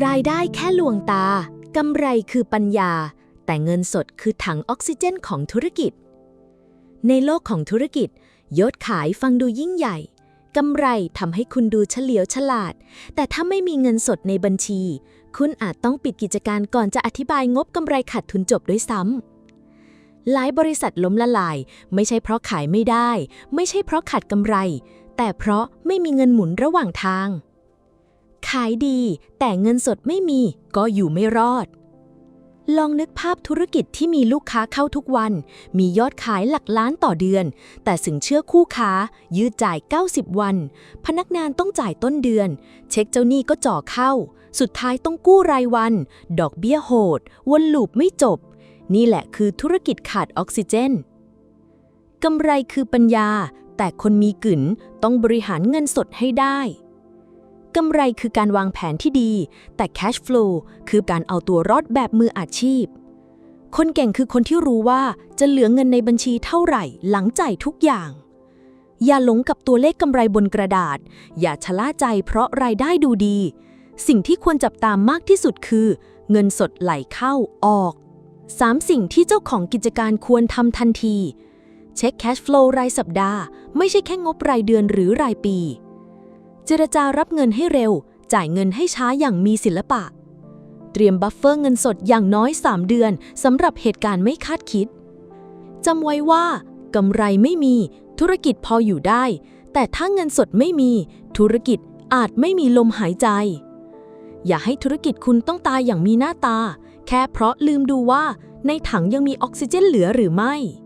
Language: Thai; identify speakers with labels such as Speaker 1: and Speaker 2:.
Speaker 1: รายได้แค่ลวงตากำไรคือปัญญา แต่เงินสดคือถังออกซิเจนของธุรกิจ ในโลกของธุรกิจ ยอดขายฟังดูยิ่งใหญ่กำไรทำให้คุณดูเฉลียวฉลาด แต่ถ้าไม่มีเงินสดในบัญชี คุณอาจต้องปิดกิจการก่อนจะอธิบายงบกำไรขาดทุนจบด้วยซ้ำหลายบริษัทล้มละลาย ไม่ใช่เพราะขายไม่ได้ ไม่ใช่เพราะขาดกำไร แต่เพราะไม่มีเงินหมุนระหว่างทาง ขายดี แต่เงินสดไม่มีก็อยู่ไม่รอด ลองนึกภาพธุรกิจที่มีลูกค้าเข้าทุกวัน มียอดขายหลักล้านต่อเดือน แต่สินเชื่อคู่ค้า ยืดจ่าย 90 วัน พนักงานต้องจ่ายต้นเดือน เช็คเจ้าหนี้ก็จ่อเข้า สุดท้ายต้องกู้รายวัน ดอกเบี้ยโหด วนลูปไม่จบ นี่แหละคือธุรกิจขาดออกซิเจนกำไรคือปัญญา แต่คนมีกึ๋นต้องบริหารเงินสดให้ได้ กำไรคือการวางแผนที่ดี แต่ cash flow คือการเอาตัวรอดแบบมืออาชีพ คนเก่งคือคนที่รู้ว่าจะเหลือเงินในบัญชีเท่าไหร่หลังจ่ายทุกอย่าง อย่าหลงกับตัวเลขกำไรบนกระดาษ อย่าชะล่าใจเพราะรายได้ดูดี สิ่งที่ควรจับตามมากที่สุดคือ เงินสดไหลเข้าออก 3 สิ่งที่เจ้าของกิจการควรทำทันที เช็ค cash flow รายสัปดาห์ ไม่ใช่แค่งบรายเดือนหรือรายปี เจรจารับเงินให้เร็ว จ่ายเงินให้ช้าอย่างมีศิลปะ เตรียมบัฟเฟอร์เงินสดอย่างน้อย 3 เดือนสำหรับเหตุการณ์ไม่คาดคิดจำไว้ว่ากำไรไม่มีธุรกิจพออยู่ได้ แต่ถ้าเงินสดไม่มีธุรกิจอาจไม่มีลมหายใจ อย่าให้ธุรกิจคุณต้องตายอย่างมีหน้าตา แค่เพราะลืมดูว่าในถังยังมีออกซิเจนเหลือหรือไม่